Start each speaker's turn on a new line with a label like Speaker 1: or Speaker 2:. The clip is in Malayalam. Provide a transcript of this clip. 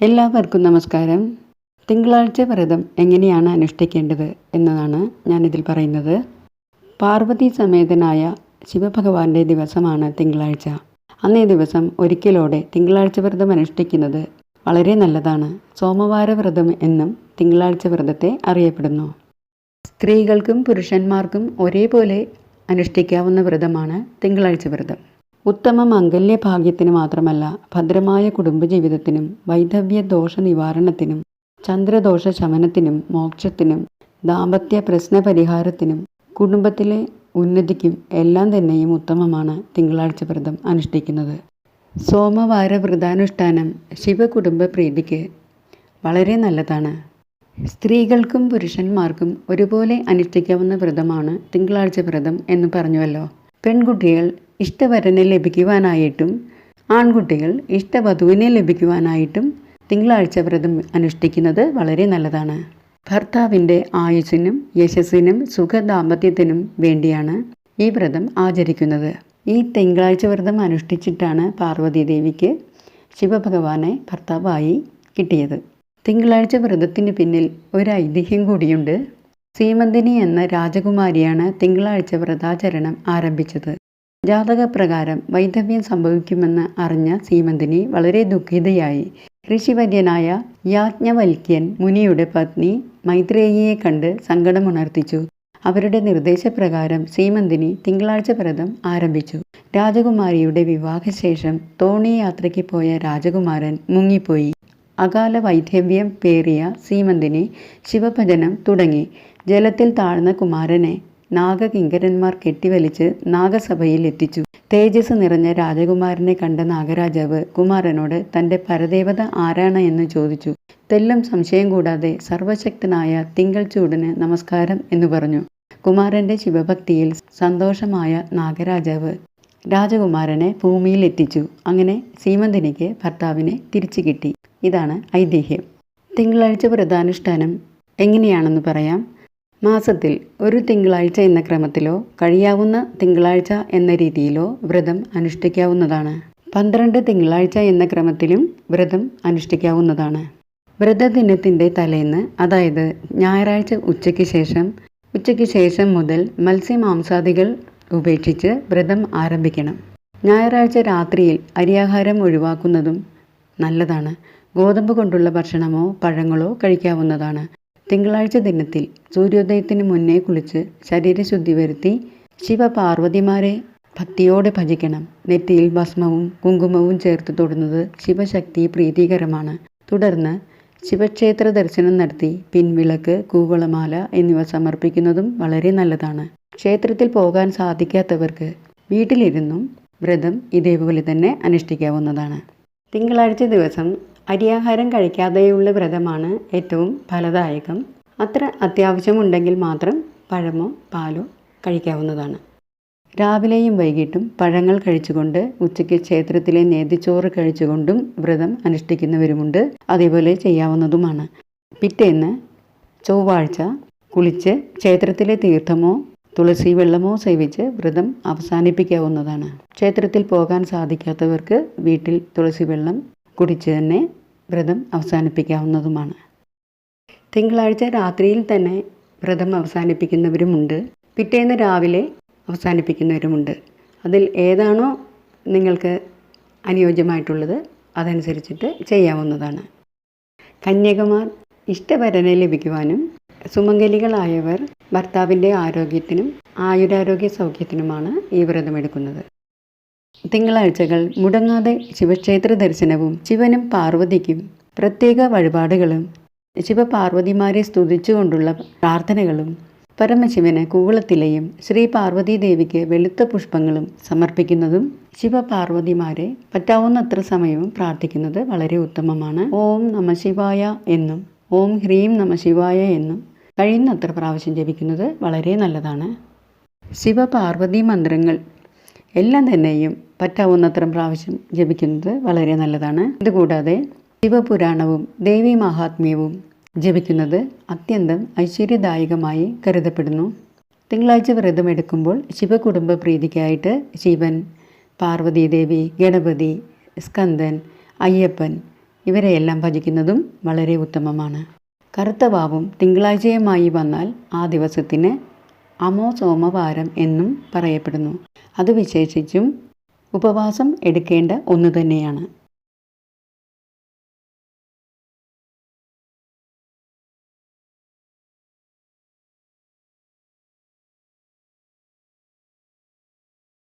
Speaker 1: എല്ലാവർക്കും നമസ്കാരം. തിങ്കളാഴ്ച വ്രതം എങ്ങനെയാണ് അനുഷ്ഠിക്കേണ്ടത് എന്നതാണ് ഞാനിതിൽ പറയുന്നത്. പാർവതി സമേതനായ ശിവഭഗവാന്റെ ദിവസമാണ് തിങ്കളാഴ്ച. അന്നേ ദിവസം ഒരിക്കലോടെ തിങ്കളാഴ്ച വ്രതം അനുഷ്ഠിക്കുന്നത് വളരെ നല്ലതാണ്. സോമവാര വ്രതം എന്നും തിങ്കളാഴ്ച വ്രതത്തെ അറിയപ്പെടുന്നു. സ്ത്രീകൾക്കും പുരുഷന്മാർക്കും ഒരേപോലെ അനുഷ്ഠിക്കാവുന്ന വ്രതമാണ് തിങ്കളാഴ്ച വ്രതം. ഉത്തമ മംഗല്യ ഭാഗ്യത്തിന് മാത്രമല്ല ഭദ്രമായ കുടുംബജീവിതത്തിനും വൈധവ്യ ദോഷ നിവാരണത്തിനും ചന്ദ്രദോഷ ശമനത്തിനും മോക്ഷത്തിനും ദാമ്പത്യ പ്രശ്ന പരിഹാരത്തിനും കുടുംബത്തിലെ ഉന്നതിക്കും എല്ലാം തന്നെയും ഉത്തമമാണ് തിങ്കളാഴ്ച വ്രതം അനുഷ്ഠിക്കുന്നത്. സോമവാര വ്രതാനുഷ്ഠാനം ശിവകുടുംബ പ്രീതിക്ക് വളരെ നല്ലതാണ്. സ്ത്രീകൾക്കും പുരുഷന്മാർക്കും ഒരുപോലെ അനുഷ്ഠിക്കാവുന്ന വ്രതമാണ് തിങ്കളാഴ്ച വ്രതം എന്ന് പറഞ്ഞുവല്ലോ. പെൺകുട്ടികൾ ഇഷ്ടവരനെ ലഭിക്കുവാനായിട്ടും ആൺകുട്ടികൾ ഇഷ്ടവധുവിനെ ലഭിക്കുവാനായിട്ടും തിങ്കളാഴ്ച വ്രതം അനുഷ്ഠിക്കുന്നത് വളരെ നല്ലതാണ്. ഭർത്താവിന്റെ ആയുസ്സിനും യശസ്സിനും സുഖദാമ്പത്യത്തിനും വേണ്ടിയാണ് ഈ വ്രതം ആചരിക്കുന്നത്. ഈ തിങ്കളാഴ്ച വ്രതം അനുഷ്ഠിച്ചിട്ടാണ് പാർവതി ദേവിക്ക് ശിവഭഗവാനെ ഭർത്താവായി കിട്ടിയത്. തിങ്കളാഴ്ച വ്രതത്തിന് പിന്നിൽ ഒരു ഐതിഹ്യം കൂടിയുണ്ട്. സീമന്തിനി എന്ന രാജകുമാരിയാണ് തിങ്കളാഴ്ച വ്രതാചരണം ആരംഭിച്ചത്. ജാതകപ്രകാരം വൈധവ്യം സംഭവിക്കുമെന്ന് അറിഞ്ഞ സീമന്തിനി വളരെ ദുഃഖിതയായി. ഋഷിവര്യനായ യാജ്ഞവൽക്യൻ മുനിയുടെ പത്നി മൈത്രേയിയെ കണ്ട് സങ്കടമുണർത്തിച്ചു. അവരുടെ നിർദ്ദേശപ്രകാരം സീമന്തിനി തിങ്കളാഴ്ച വ്രതം ആരംഭിച്ചു. രാജകുമാരിയുടെ വിവാഹശേഷം തോണി യാത്രയ്ക്ക് പോയ രാജകുമാരൻ മുങ്ങിപ്പോയി. അകാല വൈധവ്യം പേറിയ സീമന്തിനി ശിവഭജനം തുടങ്ങി. ജലത്തിൽ താഴ്ന്ന കുമാരനെ നാഗകിങ്കരന്മാർ കെട്ടിവലിച്ച് നാഗസഭയിൽ എത്തിച്ചു. തേജസ് നിറഞ്ഞ രാജകുമാരനെ കണ്ട നാഗരാജാവ് കുമാരനോട് തന്റെ പരദേവത ആരാണ് എന്ന് ചോദിച്ചു. തെല്ലും സംശയം കൂടാതെ സർവശക്തനായ തിങ്കൾ ചൂടിന് നമസ്കാരം എന്ന് പറഞ്ഞു. കുമാരന്റെ ശിവഭക്തിയിൽ സന്തോഷമായ നാഗരാജാവ് രാജകുമാരനെ ഭൂമിയിൽ എത്തിച്ചു. അങ്ങനെ സീമന്തിനിക്ക് ഭർത്താവിനെ തിരിച്ചു കിട്ടി. ഇതാണ് ഐതിഹ്യം. തിങ്കളാഴ്ച വ്രതാനുഷ്ഠാനം എങ്ങനെയാണെന്ന് പറയാം. മാസത്തിൽ ഒരു തിങ്കളാഴ്ച എന്ന ക്രമത്തിലോ കഴിയാവുന്ന തിങ്കളാഴ്ച എന്ന രീതിയിലോ വ്രതം അനുഷ്ഠിക്കാവുന്നതാണ്. പന്ത്രണ്ട് തിങ്കളാഴ്ച എന്ന ക്രമത്തിലും വ്രതം അനുഷ്ഠിക്കാവുന്നതാണ്. വ്രതദിനത്തിന്റെ തലേന്ന് അതായത് ഞായറാഴ്ച ഉച്ചയ്ക്ക് ശേഷം ഉച്ചയ്ക്ക് ശേഷം മുതൽ മത്സ്യമാംസാദികൾ ഉപേക്ഷിച്ച് വ്രതം ആരംഭിക്കണം. ഞായറാഴ്ച രാത്രിയിൽ അരിയാഹാരം ഒഴിവാക്കുന്നതും നല്ലതാണ്. ഗോതമ്പ് കൊണ്ടുള്ള ഭക്ഷണമോ പഴങ്ങളോ കഴിക്കാവുന്നതാണ്. തിങ്കളാഴ്ച ദിനത്തിൽ സൂര്യോദയത്തിന് മുന്നേ കുളിച്ച് ശരീരശുദ്ധി വരുത്തി ശിവപാർവതിമാരെ ഭക്തിയോടെ ഭജിക്കണം. നെറ്റിയിൽ ഭസ്മവും കുങ്കുമവും ചേർത്ത് തൊടുന്നത് ശിവശക്തി പ്രീതികരമാണ്. തുടർന്ന് ശിവക്ഷേത്ര ദർശനം നടത്തി പിൻവിളക്ക് കൂവളമാല എന്നിവ സമർപ്പിക്കുന്നതും വളരെ നല്ലതാണ്. ക്ഷേത്രത്തിൽ പോകാൻ സാധിക്കാത്തവർക്ക് വീട്ടിലിരുന്നും വ്രതം ഇതേപോലെ തന്നെ അനുഷ്ഠിക്കാവുന്നതാണ്. തിങ്കളാഴ്ച ദിവസം അരിയാഹാരം കഴിക്കാതെയുള്ള വ്രതമാണ് ഏറ്റവും ഫലദായകം. അത്ര അത്യാവശ്യമുണ്ടെങ്കിൽ മാത്രം പഴമോ പാലോ കഴിക്കാവുന്നതാണ്. രാവിലെയും വൈകിട്ടും പഴങ്ങൾ കഴിച്ചുകൊണ്ട് ഉച്ചയ്ക്ക് ക്ഷേത്രത്തിലെ നേതിച്ചോറ് കഴിച്ചുകൊണ്ടും വ്രതം അനുഷ്ഠിക്കുന്നവരുമുണ്ട്. അതേപോലെ ചെയ്യാവുന്നതുമാണ്. പിറ്റേന്ന് ചൊവ്വാഴ്ച കുളിച്ച് ക്ഷേത്രത്തിലെ തീർത്ഥമോ തുളസി വെള്ളമോ സേവിച്ച് വ്രതം അവസാനിപ്പിക്കാവുന്നതാണ്. ക്ഷേത്രത്തിൽ പോകാൻ സാധിക്കാത്തവർക്ക് വീട്ടിൽ തുളസി വെള്ളം കുടിച്ച് തന്നെ വ്രതം അവസാനിപ്പിക്കാവുന്നതുമാണ്. തിങ്കളാഴ്ച രാത്രിയിൽ തന്നെ വ്രതം അവസാനിപ്പിക്കുന്നവരുമുണ്ട്. പിറ്റേന്ന് രാവിലെ അവസാനിപ്പിക്കുന്നവരുമുണ്ട്. അതിൽ ഏതാണോ നിങ്ങൾക്ക് അനുയോജ്യമായിട്ടുള്ളത് അതനുസരിച്ചിട്ട് ചെയ്യാവുന്നതാണ്. കന്യകമാർ ഇഷ്ടവരനെ ലഭിക്കുവാനും സുമംഗലികളായവർ ഭർത്താവിന്റെ ആരോഗ്യത്തിനും ആയുരാരോഗ്യ സൗഖ്യത്തിനുമാണ് ഈ വ്രതമെടുക്കുന്നത്. തിങ്കളാഴ്ചകൾ മുടങ്ങാതെ ശിവക്ഷേത്ര ദർശനവും ശിവനും പാർവതിക്കും പ്രത്യേക വഴിപാടുകളും ശിവപാർവതിമാരെ സ്തുതിച്ചുകൊണ്ടുള്ള പ്രാർത്ഥനകളും പരമശിവന് കൂവളത്തിലെയും ശ്രീ പാർവതീദേവിക്ക് വെളുത്ത പുഷ്പങ്ങളും സമർപ്പിക്കുന്നതും ശിവപാർവതിമാരെ പറ്റാവുന്നത്ര സമയവും പ്രാർത്ഥിക്കുന്നത് വളരെ ഉത്തമമാണ്. ഓം നമ ശിവായ എന്നും ഓം ഹ്രീം നമ ശിവായ എന്നും കഴിയുന്നത്ര പ്രാവശ്യം ജപിക്കുന്നത് വളരെ നല്ലതാണ്. ശിവപാർവതി മന്ത്രങ്ങൾ എല്ലാം തന്നെയും പറ്റാവുന്നത്ര പ്രാവശ്യം ജപിക്കുന്നത് വളരെ നല്ലതാണ്. ഇതുകൂടാതെ ശിവപുരാണവും ദേവി മഹാത്മ്യവും ജപിക്കുന്നത് അത്യന്തം ഐശ്വര്യദായകമായി കരുതപ്പെടുന്നു. തിങ്കളാഴ്ച വ്രതമെടുക്കുമ്പോൾ ശിവകുടുംബ പ്രീതിക്കായിട്ട് ശിവൻ പാർവതി ദേവി ഗണപതി സ്കന്ദൻ അയ്യപ്പൻ ഇവരെയെല്ലാം ഭജിക്കുന്നതും വളരെ ഉത്തമമാണ്. കറുത്ത വാവും തിങ്കളാഴ്ചയുമായി വന്നാൽ ആ ദിവസത്തിന് അമോ സോമവാരം എന്നും പറയപ്പെടുന്നു. അത് വിശേഷിച്ചും ഉപവാസം എടുക്കേണ്ട ഒന്ന് തന്നെയാണ്.